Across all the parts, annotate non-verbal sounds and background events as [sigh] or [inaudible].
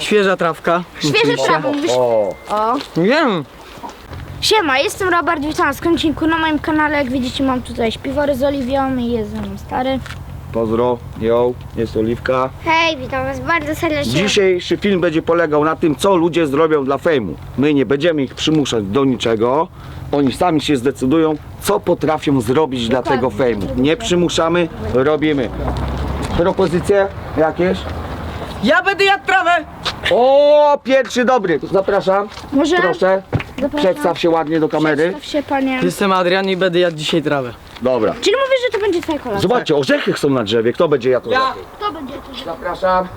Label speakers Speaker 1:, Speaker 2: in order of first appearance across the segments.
Speaker 1: Świeża trawka.
Speaker 2: Świeże trawy, mówisz?
Speaker 3: O,
Speaker 2: O.
Speaker 1: Wiem.
Speaker 2: Siema, jestem Robert, witam na skącinku na moim kanale. Jak widzicie mam tutaj śpiwory z oliwią i jest ze mną stary.
Speaker 3: pozdro, yo, jest Oliwka.
Speaker 4: Hej, witam was bardzo serdecznie.
Speaker 3: Dzisiejszy film będzie polegał na tym, co ludzie zrobią dla fejmu. My nie będziemy ich przymuszać do niczego. Oni sami się zdecydują, co potrafią zrobić dla tego fejmu. Nie przymuszamy, robimy. Propozycje jakieś?
Speaker 1: Ja będę jadł trawę.
Speaker 3: O, pierwszy dobry. Zapraszam.
Speaker 2: Może
Speaker 3: Proszę.
Speaker 2: Zapraszam.
Speaker 3: Przedstaw się ładnie do kamery.
Speaker 2: przedstaw się panie.
Speaker 1: Jestem Adrian i będę jadł dzisiaj trawę.
Speaker 3: Dobra.
Speaker 2: Czyli mówisz, że to będzie twoja kolacja?
Speaker 3: Zobaczcie, orzechy są na drzewie. Kto będzie jadł orzechy?
Speaker 2: To będzie to.
Speaker 3: Zapraszam.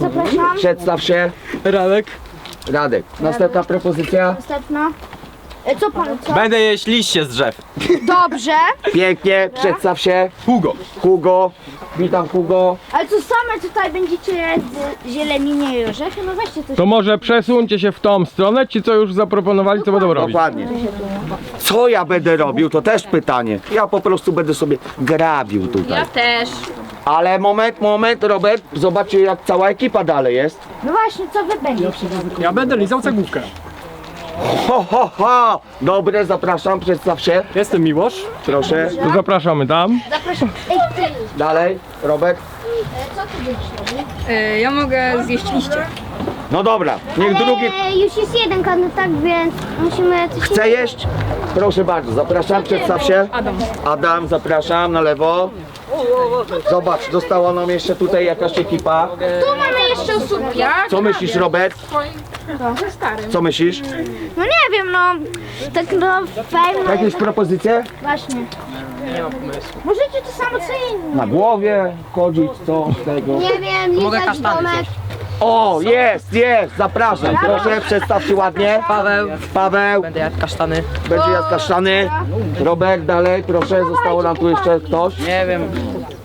Speaker 2: Zapraszam.
Speaker 3: Przedstaw się.
Speaker 1: Radek.
Speaker 3: Radek. Następna propozycja.
Speaker 2: Następna. E, Co pan, co?
Speaker 5: Będę jeść liście z drzew.
Speaker 2: Dobrze.
Speaker 3: Pięknie. Przedstaw się.
Speaker 5: Hugo.
Speaker 3: Hugo. Witam Hugo.
Speaker 2: Ale co same tutaj będziecie z zieleninie i orzechy? No weźcie coś.
Speaker 6: To może przesuńcie się w tą stronę, ci co już zaproponowali, co będą robić.
Speaker 3: Dokładnie. Co ja będę robił, to też pytanie. Ja po prostu będę sobie grabił tutaj. Ja
Speaker 2: też.
Speaker 3: Ale moment, moment, Robert, zobaczcie jak cała ekipa dalej jest.
Speaker 2: No właśnie, co wy będziecie?
Speaker 6: Ja będę lizał cegłówkę.
Speaker 3: Ho, ho, ho! Dobre, zapraszam, przedstaw się.
Speaker 6: Jestem Miłosz.
Speaker 3: Proszę.
Speaker 6: To zapraszamy tam.
Speaker 2: Zapraszam. Ej, ty.
Speaker 3: Dalej, Robert.
Speaker 2: Co ty będziesz robił?
Speaker 7: E, Ja mogę zjeść liście.
Speaker 3: No dobra, niech drugi
Speaker 4: E, już jest jeden kandydat, więc musimy coś
Speaker 3: chce jeść. Proszę bardzo, zapraszam, przedstaw się.
Speaker 7: Adam.
Speaker 3: Adam, zapraszam na lewo. Zobacz, została nam jeszcze tutaj jakaś ekipa.
Speaker 2: Tu mamy jeszcze osób.
Speaker 3: Co myślisz, Robert? Co myślisz?
Speaker 2: No nie wiem, no. Tak no, fajne.
Speaker 3: Jakieś propozycje?
Speaker 2: Właśnie. Nie mam pomysłu. Możecie to samo co inni.
Speaker 3: Na głowie chodzić, co z tego?
Speaker 4: Nie wiem, lizać domek.
Speaker 3: O, jest, jest, zapraszam. Proszę, przedstaw się ładnie.
Speaker 1: Paweł.
Speaker 3: Paweł,
Speaker 1: Będę jadł kasztany.
Speaker 3: będzie jadł kasztany. Robert, dalej, proszę, zostało nam tu jeszcze ktoś.
Speaker 1: Nie wiem.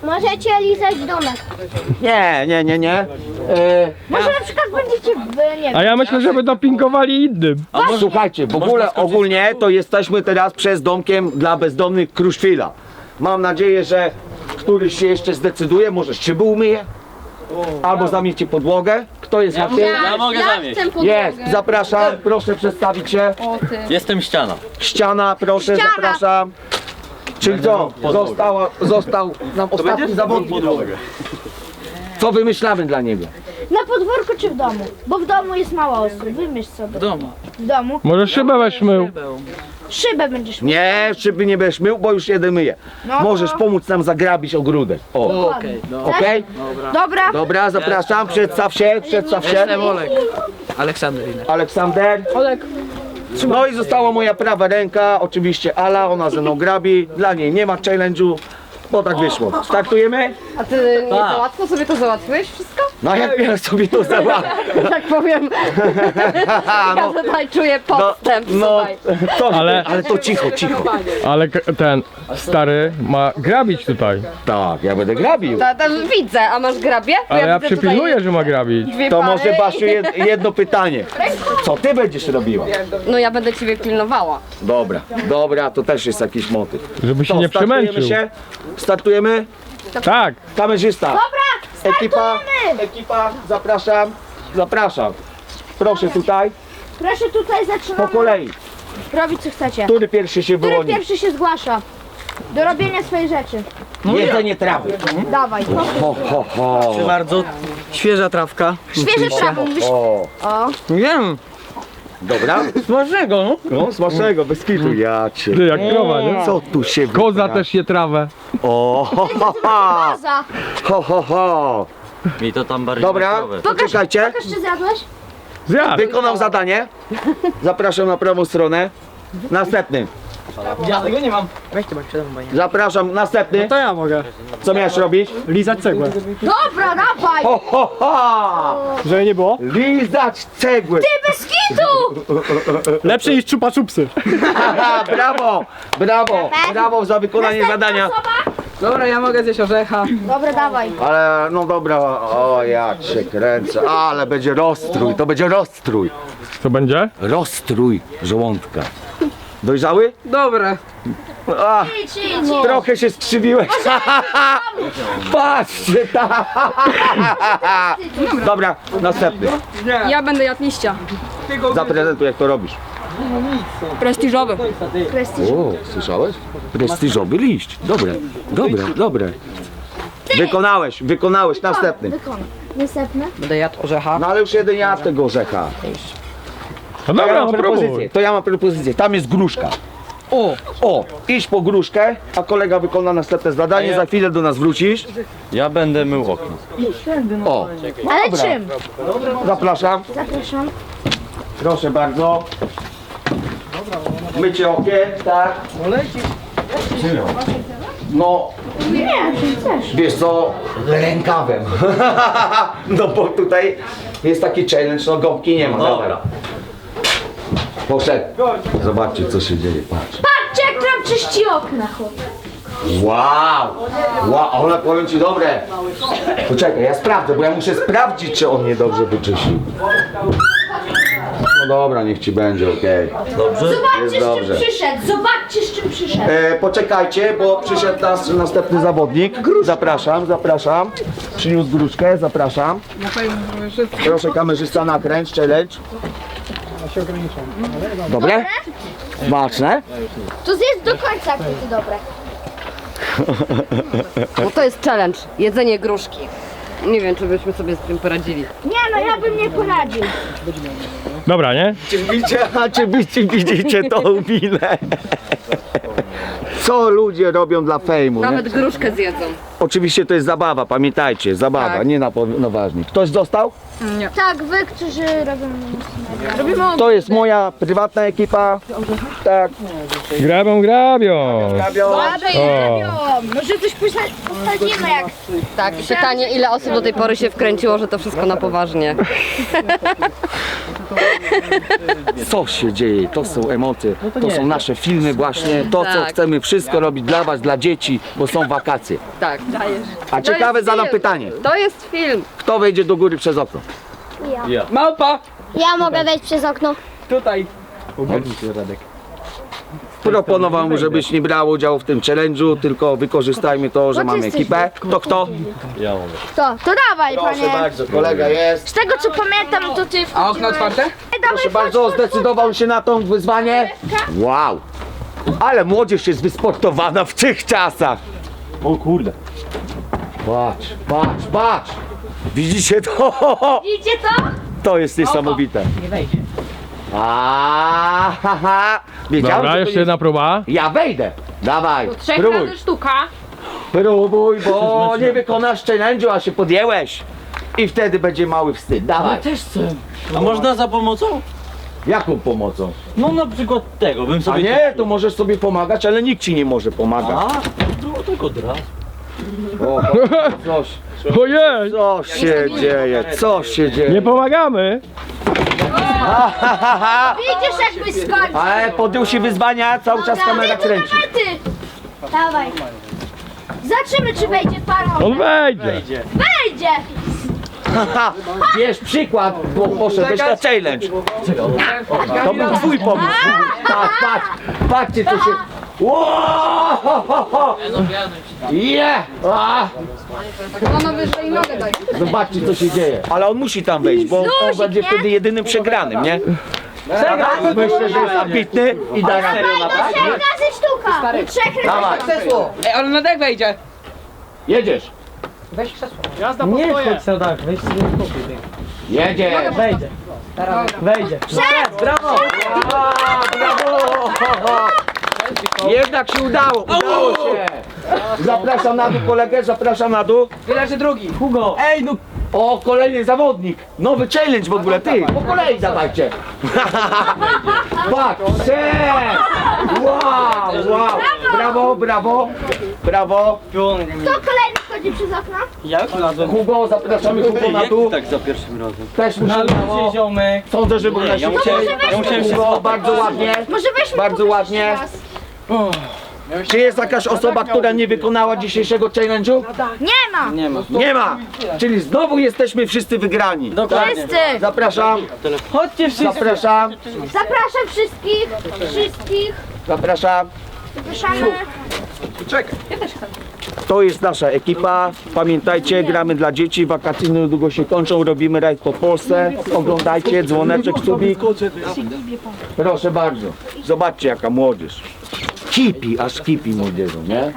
Speaker 4: Możecie lizać domek.
Speaker 3: Nie, nie, nie, nie. E,
Speaker 2: Może na przykład będziecie wy, nie
Speaker 6: A ja myślę, że by dopingowali innym.
Speaker 3: słuchajcie, w ogóle ogólnie to jesteśmy teraz przez domkiem dla bezdomnych Kruszwila. Mam nadzieję, że któryś się jeszcze zdecyduje, może szyby umyje. Albo zamiecie podłogę. Kto jest na tym?
Speaker 5: Ja mogę zamieść.
Speaker 3: Jest, zapraszam, proszę przedstawić się.
Speaker 5: Jestem ściana.
Speaker 3: Ściana, proszę, zapraszam. Czy kto? Została, został nam ostatni zawodnik. Co wymyślamy dla niego?
Speaker 2: Na podwórku czy w domu? Bo w domu jest mało osób. Wymyśl sobie.
Speaker 1: W domu.
Speaker 2: W domu.
Speaker 6: Może szybę weź mył.
Speaker 2: Szybę będziesz miał.
Speaker 3: Nie, szyby nie będziesz mył, bo już jeden myje.
Speaker 2: No
Speaker 3: Możesz
Speaker 2: to-
Speaker 3: pomóc nam zagrabić ogródek. O,
Speaker 1: Okej, dobra.
Speaker 3: okej?
Speaker 2: Dobra.
Speaker 3: Dobra, zapraszam, przedstaw się, przedstaw się.
Speaker 1: Jestem Olek. Aleksander Inek.
Speaker 3: Aleksander.
Speaker 1: Olek.
Speaker 3: No i została moja prawa ręka, oczywiście Ala, ona ze mną grabi. Dla niej nie ma challenge'u, bo tak wyszło. Startujemy?
Speaker 7: A ty nie
Speaker 1: Tak.
Speaker 7: za łatwo sobie to załatwiłeś wszystko?
Speaker 3: No jak ja sobie to załatwię? [laughs]
Speaker 7: Tak powiem, [laughs] ja
Speaker 3: no,
Speaker 7: tutaj czuję
Speaker 3: no,
Speaker 7: podstęp
Speaker 3: no, to, ale...
Speaker 6: Ale-
Speaker 3: to cicho, cicho.
Speaker 6: Ale k- ten stary ma grabić tutaj.
Speaker 3: Tak, ja będę grabił.
Speaker 7: Ta, ta, widzę, a masz grabie? Bo
Speaker 6: Ale ja
Speaker 7: widzę
Speaker 6: przypilnuję, że ma grabić.
Speaker 7: dwie
Speaker 3: To
Speaker 7: pary
Speaker 3: może
Speaker 7: i-
Speaker 3: Basiu jed, jedno pytanie. Co ty będziesz robiła?
Speaker 7: No ja będę ciebie pilnowała.
Speaker 3: Dobra, dobra, to też jest jakiś motyw.
Speaker 6: Żeby się
Speaker 3: To,
Speaker 6: nie
Speaker 3: startujemy
Speaker 6: przemęczył.
Speaker 3: się? Startujemy?
Speaker 6: Tak.
Speaker 3: Kamerzysta. Dobra, Ekipa, ekipa, zapraszam, zapraszam. Proszę tutaj,
Speaker 2: Proszę tutaj
Speaker 3: po
Speaker 2: zaczynamy
Speaker 3: kolei.
Speaker 2: robić co chcecie.
Speaker 3: Który pierwszy się
Speaker 2: Który
Speaker 3: wyłoni?
Speaker 2: pierwszy się zgłasza? Do robienia swojej rzeczy.
Speaker 3: Jedzenie trawy.
Speaker 2: Dawaj.
Speaker 3: Ho, ho, ho.
Speaker 1: Proszę bardzo. Świeża trawka.
Speaker 2: Świeże trawy, mówisz.
Speaker 3: O,
Speaker 2: O.
Speaker 1: Wiem.
Speaker 3: Dobra.
Speaker 1: Smacznego, no.
Speaker 3: No, smacznego, bez kitu. Ja cię.
Speaker 6: Ty jak krowa, nie?
Speaker 3: Co tu się
Speaker 6: Koza
Speaker 3: wyprawia?
Speaker 6: też je trawę.
Speaker 3: O, ho, ho, ho.
Speaker 2: Koza.
Speaker 3: ho, ho, ho.
Speaker 5: Mi to tam bardziej
Speaker 3: Dobra,
Speaker 5: makrowe.
Speaker 3: poczekajcie.
Speaker 2: Pokaż, czy zjadłeś?
Speaker 6: Zjadł.
Speaker 3: Wykonał zadanie. Zapraszam na prawą stronę. Następny.
Speaker 1: Ja tego nie mam. Weź to, przede mną.
Speaker 3: Zapraszam, następny.
Speaker 6: To ja mogę.
Speaker 3: Co miałeś robić?
Speaker 6: Lizać cegłę.
Speaker 2: Dobra, dawaj.
Speaker 3: Ho, ho, ho.
Speaker 6: Żeby nie było?
Speaker 3: Lizać cegły.
Speaker 2: Bez kitu.
Speaker 6: Lepsze niż czupa czupsy.
Speaker 3: Haha, [laughs] brawo, brawo, brawo za wykonanie zadania.
Speaker 1: Dobra, ja mogę zjeść orzecha.
Speaker 2: Dobra, dawaj.
Speaker 3: Ale no dobra, o ja cię kręcę, ale będzie rozstrój, to będzie rozstrój.
Speaker 6: Co będzie?
Speaker 3: Rozstrój żołądka. Dojrzały?
Speaker 1: Dobre.
Speaker 3: A,
Speaker 2: Idź, idź.
Speaker 3: trochę się skrzywiłeś. Patrzcie tam. Dobra, następny.
Speaker 7: Ja będę jadł liścia.
Speaker 3: Zaprezentuj jak to robisz.
Speaker 7: Prestiżowy.
Speaker 3: O, słyszałeś? Prestiżowy liść. Dobre, dobre, dobre. Wykonałeś, wykonałeś. Następny.
Speaker 2: Następne.
Speaker 1: Będę jadł orzecha.
Speaker 3: No ale już jeden ja tego orzecha.
Speaker 6: No
Speaker 3: To ja
Speaker 6: dobra,
Speaker 3: mam
Speaker 6: no
Speaker 3: propozycję. To ja mam propozycję. Tam jest gruszka.
Speaker 1: O!
Speaker 3: O, idź po gruszkę, a kolega wykona następne zadanie. Za chwilę do nas wrócisz.
Speaker 5: Ja będę mył okno.
Speaker 3: O,
Speaker 2: Ale czym?
Speaker 3: zapraszam.
Speaker 2: Zapraszam.
Speaker 3: Proszę bardzo. Mycie okien, tak. No,
Speaker 2: Nie, chcesz.
Speaker 3: wiesz co, rękawem. [laughs] no bo tutaj jest taki challenge, no gąbki nie ma.
Speaker 5: Dobra.
Speaker 3: Poszedł. Zobaczcie co się dzieje, patrz.
Speaker 2: Patrzcie, jak nam czyści okna, chłop.
Speaker 3: Wow! Wow, a one powiem ci dobre. Poczekaj, ja sprawdzę, bo ja muszę sprawdzić, czy on mnie dobrze wyczyścił. No dobra, niech ci będzie, okej.
Speaker 5: Dobrze?
Speaker 2: Zobaczcie, z czym
Speaker 3: dobrze.
Speaker 2: przyszedł. Zobaczcie, z czym przyszedł.
Speaker 3: E, poczekajcie, bo przyszedł nas następny zawodnik. Zapraszam, zapraszam. Przyniósł gruszkę, zapraszam. Proszę kamerzysta nakręć, challenge. Dobre? Smaczne?
Speaker 2: To zjedz do końca, jak to dobre. [laughs]
Speaker 7: Bo to jest challenge. Jedzenie gruszki. Nie wiem, czy byśmy sobie z tym poradzili.
Speaker 2: Nie no, ja bym nie poradził.
Speaker 6: Dobra, nie?
Speaker 3: Czy widzicie, a czy widzicie, widzicie tą minę? Co ludzie robią dla fejmu? Nie?
Speaker 7: Nawet gruszkę zjedzą.
Speaker 3: Oczywiście to jest zabawa, pamiętajcie, zabawa,
Speaker 7: Tak.
Speaker 3: nie na, na ważnik. Ktoś został?
Speaker 2: Tak, wy, którzy robią...
Speaker 3: To jest moja prywatna ekipa. Tak.
Speaker 6: Grabią, grabią.
Speaker 2: O, może coś posta- postawimy jak...
Speaker 7: Tak, pytanie, ile osób do tej pory się wkręciło, że to wszystko na poważnie. [laughs] [laughs]
Speaker 3: Co się dzieje? To są emocje, to są nasze filmy właśnie, to co
Speaker 7: Tak.
Speaker 3: chcemy wszystko robić dla was, dla dzieci, bo są wakacje.
Speaker 7: Tak.
Speaker 3: A ciekawe
Speaker 7: jest
Speaker 3: zadam
Speaker 7: film.
Speaker 3: pytanie,
Speaker 7: To jest film.
Speaker 3: kto wejdzie do góry przez okno?
Speaker 1: Małpa!
Speaker 4: Ja mogę wejść przez okno.
Speaker 1: Tutaj.
Speaker 3: Proponował mu, żebyś nie brał udziału w tym challenge'u, tylko wykorzystajmy to, że mamy ekipę. Kto kto?
Speaker 2: To, to dawaj, panie.
Speaker 3: bardzo, kolega jest.
Speaker 2: Z tego co pamiętam, to ty
Speaker 1: A okno otwarte?
Speaker 3: Proszę bardzo, zdecydował się na to wyzwanie. Wow! Ale młodzież jest wysportowana w tych czasach.
Speaker 5: O kurde.
Speaker 3: Patrz, patrz, patrz! Widzicie to?
Speaker 2: Idzie to?
Speaker 3: To jest niesamowite.
Speaker 1: Nie wejdzie.
Speaker 3: A, haha. Wiedziałem,
Speaker 6: Dobra,
Speaker 3: że to
Speaker 6: jeszcze
Speaker 3: jest...
Speaker 6: jedna próba.
Speaker 3: Ja wejdę. Dawaj,
Speaker 7: Trzech
Speaker 3: próbuj.
Speaker 7: razy sztuka.
Speaker 3: Próbuj, bo [laughs] nie wykonasz challenge'u, a się podjęłeś. I wtedy będzie mały wstyd. Dawaj.
Speaker 1: Też chcę.
Speaker 5: A można za pomocą?
Speaker 3: Jaką pomocą?
Speaker 5: No na przykład tego, bym
Speaker 3: A
Speaker 5: sobie...
Speaker 3: nie, to możesz sobie pomagać, ale nikt ci nie może pomagać.
Speaker 5: A, to tak od razu.
Speaker 3: O, [laughs] coś,
Speaker 6: Ojej!
Speaker 3: co się dzieje? Co się dzieje?
Speaker 6: Nie pomagamy!
Speaker 2: Widzisz jakbyś skończył.
Speaker 3: Ale podjął się wyzwania, cały czas kamera kręci.
Speaker 4: Dawaj.
Speaker 2: Zobaczymy, czy wejdzie parą.
Speaker 6: On wejdzie!
Speaker 2: Wejdzie!
Speaker 3: Haha, Wiesz, [laughs] przykład, bo poszedłeś na challenge. To był twój pomysł. [laughs] Tak, patrz, patrzcie co się... Ło! Je! A!
Speaker 7: Ono wyżej nogę daj.
Speaker 3: Zobaczcie co się dzieje. Ale on musi tam wejść, bo on będzie
Speaker 2: nie?
Speaker 3: wtedy jedynym przegranym, nie? Myślę, że jest ambitny i da radę.
Speaker 2: Trzech razy sztuka! Trzech razy
Speaker 3: Dawaj,
Speaker 1: Ej, ale na dek wejdzie.
Speaker 3: jedziesz.
Speaker 1: Weź krzesło. Jazda po Nie chodź co tak, weź sobie spokój.
Speaker 3: Jedziesz.
Speaker 1: Wejdzie. Wejdzie. Brawo!
Speaker 3: Brawo! Jednak się udało, udało się. Zapraszam na dół kolegę, zapraszam na dół.
Speaker 1: Wyleży drugi. Hugo. Ej, no
Speaker 3: O, kolejny zawodnik. Nowy challenge w ogóle, ty. Po kolei dawajcie. Patrz, trzech. Wow, wow. Brawo, brawo, brawo.
Speaker 2: Kto kolejny wchodzi przez okno?
Speaker 1: Jak nazwę?
Speaker 3: Hugo, zapraszamy Hugo na
Speaker 5: Jak
Speaker 3: dół.
Speaker 5: tak za pierwszym razem?
Speaker 3: Też
Speaker 1: Na
Speaker 3: musimy.
Speaker 1: luzie ziomek.
Speaker 3: Sądzę, że był na
Speaker 5: Ja musiałem, ja musiałem się
Speaker 3: Hugo, bardzo ładnie.
Speaker 2: Może weźmy
Speaker 3: Bardzo
Speaker 2: pokaż
Speaker 3: ładnie.
Speaker 2: jeszcze raz.
Speaker 3: Czy jest jakaś osoba, która nie wykonała dzisiejszego challenge'u?
Speaker 2: Nie ma!
Speaker 1: Nie ma.
Speaker 3: Nie ma! Czyli znowu jesteśmy wszyscy wygrani.
Speaker 1: Dokładnie.
Speaker 2: Wszyscy!
Speaker 3: Zapraszam,
Speaker 1: Chodźcie wszyscy.
Speaker 3: zapraszam.
Speaker 2: Zapraszam wszystkich, wszystkich
Speaker 3: Zapraszam.
Speaker 2: Zapraszamy.
Speaker 3: To jest nasza ekipa. Pamiętajcie, gramy dla dzieci. Wakacyjne niedługo się kończą. Robimy rajd po Polsce. Oglądajcie, dzwoneczek, subik. Proszę bardzo. Zobaczcie jaka młodzież. Kipi, aż kipi młodzieżą, nie?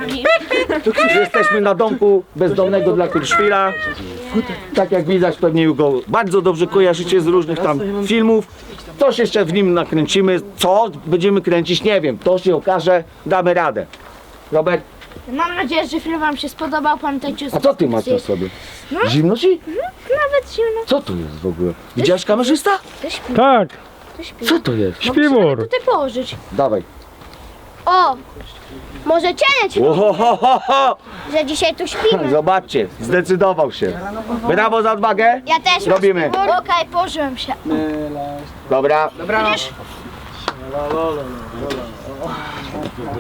Speaker 3: Jesteśmy na domku bezdomnego dla Kirszwila. Tak jak widać, pewnie go bardzo dobrze kojarzycie z różnych tam filmów. Coś jeszcze w nim nakręcimy. Co będziemy kręcić, nie wiem. To się okaże. Damy radę. Robert,
Speaker 2: Mam nadzieję, że film wam się spodobał. Pamiętajcie o
Speaker 3: a co ty masz na sobie? Zimno ci?
Speaker 2: Nawet zimno.
Speaker 3: Co to jest w ogóle? Widziałeś kamerzysta?
Speaker 2: To śpi,
Speaker 6: Tak,
Speaker 2: to śpi.
Speaker 3: Co to jest?
Speaker 6: śpiwór.
Speaker 2: Tutaj położyć.
Speaker 3: Dawaj.
Speaker 4: O! Może cienieć,
Speaker 3: Ohohoho!
Speaker 4: że dzisiaj tu śpimy. [laughs]
Speaker 3: Zobaczcie, zdecydował się. Brawo za odwagę.
Speaker 4: Ja też mam
Speaker 3: Robimy.
Speaker 4: śpiwór.
Speaker 2: Okej, położyłem się.
Speaker 3: Dobra.
Speaker 2: Widzisz?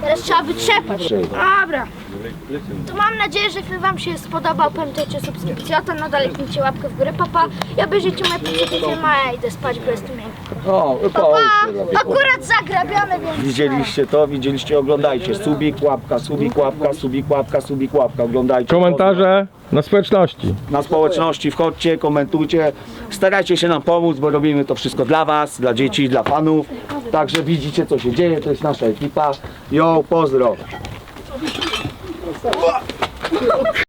Speaker 2: Teraz trzeba wytrzepać. Dobra. To mam nadzieję, że film wam się spodobał. Pamiętajcie o subskrypcji, a to nadal kliknijcie łapkę w górę. Papa, ja obejrzyjcie moje poprzednie filmy, a ja idę spać, bo jestem miękki.
Speaker 3: O.
Speaker 2: Akurat zagrabiony, więc...
Speaker 3: Widzieliście to? Widzieliście? Oglądajcie. Subik, łapka, subik, łapka, subik, łapka, subik, łapka. Oglądajcie.
Speaker 6: Komentarze na społeczności.
Speaker 3: Na społeczności wchodźcie, komentujcie. Starajcie się nam pomóc, bo robimy to wszystko dla was, dla dzieci, dla fanów. Także widzicie co się dzieje, to jest nasza ekipa. Jo, pozdro.